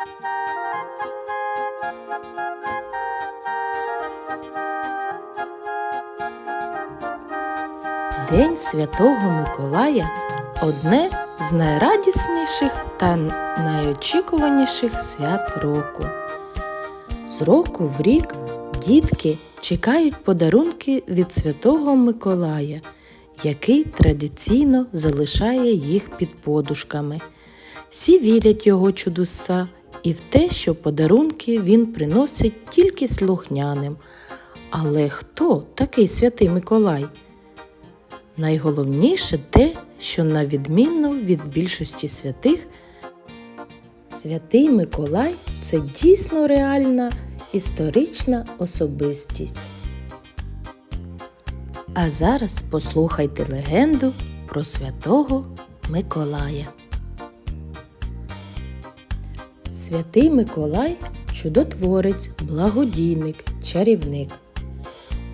День Святого Миколая одне з найрадісніших та найочікуваніших свят року. З року в рік дітки чекають подарунки від Святого Миколая, який традиційно залишає їх під подушками. Всі вірять його чудеса і в те, що подарунки він приносить тільки слухняним. Але хто такий святий Миколай? Найголовніше те, що на відмінно від більшості святих, святий Миколай це дійсно реальна історична особистість. А зараз послухайте легенду про святого Миколая. Святий Миколай чудотворець, благодійник, чарівник.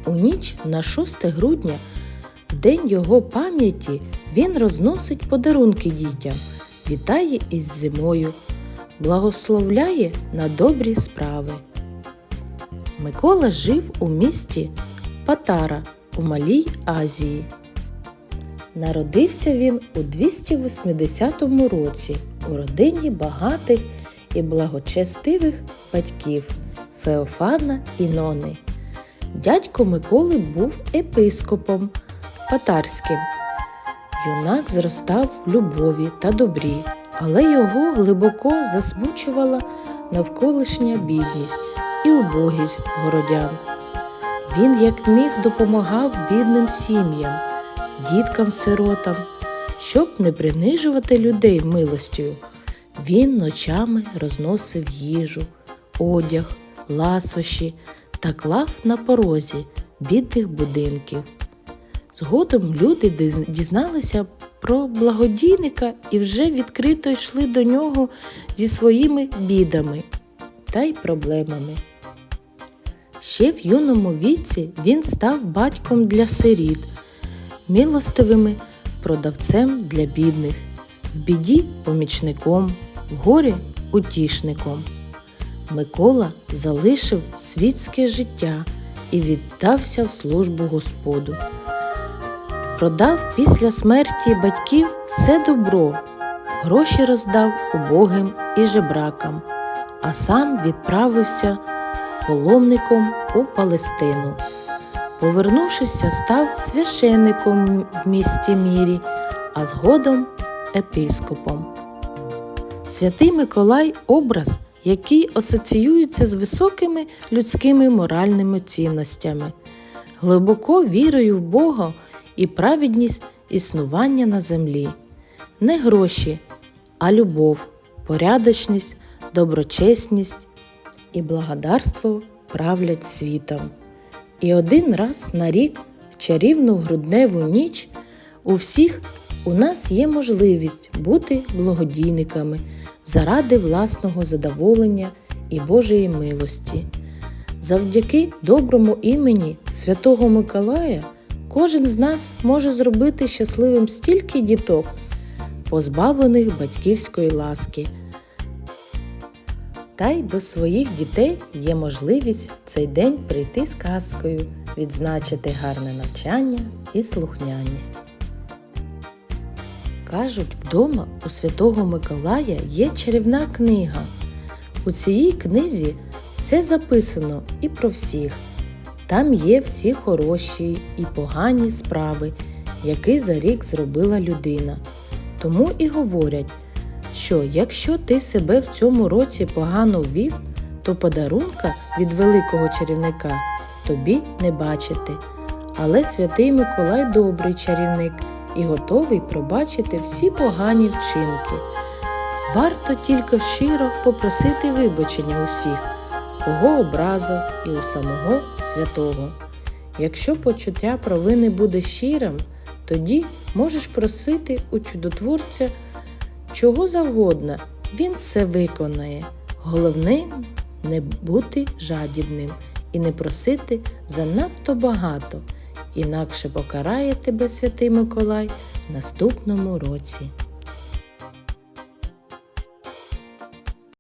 У ніч на 6 грудня в день його пам'яті він розносить подарунки дітям, вітає із зимою, благословляє на добрі справи. Микола жив у місті Патара у Малій Азії. Народився він у 280 році у родині багатих і благочестивих батьків Феофана і Нони. Дядько Миколи був епископом Патарським. Юнак зростав в любові та добрі, але його глибоко засмучувала навколишня бідність і убогість городян. Він як міг допомагав бідним сім'ям, діткам-сиротам, щоб не принижувати людей милостю. Він ночами розносив їжу, одяг, ласощі та клав на порозі бідних будинків. Згодом люди дізналися про благодійника і вже відкрито йшли до нього зі своїми бідами та й проблемами. Ще в юному віці він став батьком для сиріт, милостивими продавцем для бідних, в біді помічником, в горі утішником. Микола залишив світське життя і віддався в службу Господу. Продав після смерті батьків все добро, гроші роздав убогим і жебракам, а сам відправився паломником у Палестину. Повернувшися, став священником в місті Мірі, а згодом епіскопом. Святий Миколай образ, який асоціюється з високими людськими моральними цінностями, глибоко вірою в Бога і праведність існування на землі. Не гроші, а любов, порядочність, доброчесність і благодарство правлять світом. І один раз на рік, в чарівну грудневу ніч, у всіх у нас є можливість бути благодійниками заради власного задоволення і Божої милості. Завдяки доброму імені Святого Миколая кожен з нас може зробити щасливим стільки діток, позбавлених батьківської ласки. Та й до своїх дітей є можливість в цей день прийти з казкою, відзначити гарне навчання і слухняність. Кажуть, вдома у Святого Миколая є чарівна книга. У цій книзі все записано і про всіх. Там є всі хороші і погані справи, які за рік зробила людина. Тому і говорять, що якщо ти себе в цьому році погано ввів, то подарунка від великого чарівника тобі не бачити. Але святий Миколай добрий чарівник і готовий пробачити всі погані вчинки. Варто тільки щиро попросити вибачення усіх, кого образив і у самого святого. Якщо почуття провини буде щирим, тоді можеш просити у чудотворця чого завгодно, він все виконає. Головне не бути жадібним і не просити занадто багато, інакше покарає тебе святий Миколай наступному році.